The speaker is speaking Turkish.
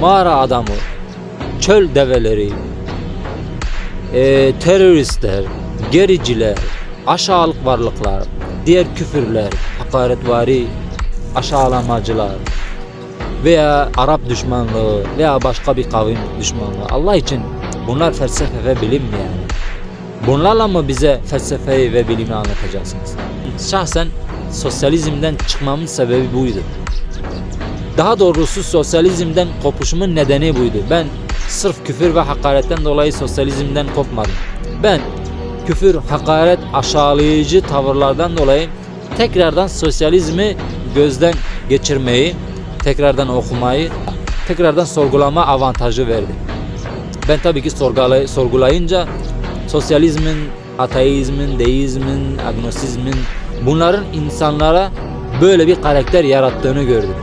mağara adamı, çöl develeri, e, teröristler, gericiler, aşağılık varlıklar, diğer küfürler, hakaretvari aşağılamacılar veya Arap düşmanlığı veya başka bir kavim düşmanlığı. Allah için bunlar felsefe ve bilim mi yani? Bunlarla mı bize felsefeyi ve bilimi anlatacaksınız? Şahsen sosyalizmden çıkmamın sebebi buydu. Daha doğrusu sosyalizmden kopuşumun nedeni buydu. Ben sırf küfür ve hakaretten dolayı sosyalizmden kopmadım. Ben küfür, hakaret, aşağılayıcı tavırlardan dolayı tekrardan sosyalizmi gözden geçirmeyi, tekrardan okumayı, tekrardan sorgulama avantajı verdi. Ben tabii ki sorgulay- sorgulayınca sosyalizmin, ateizmin, deizmin, agnosizmin bunların insanlara böyle bir karakter yarattığını gördüm.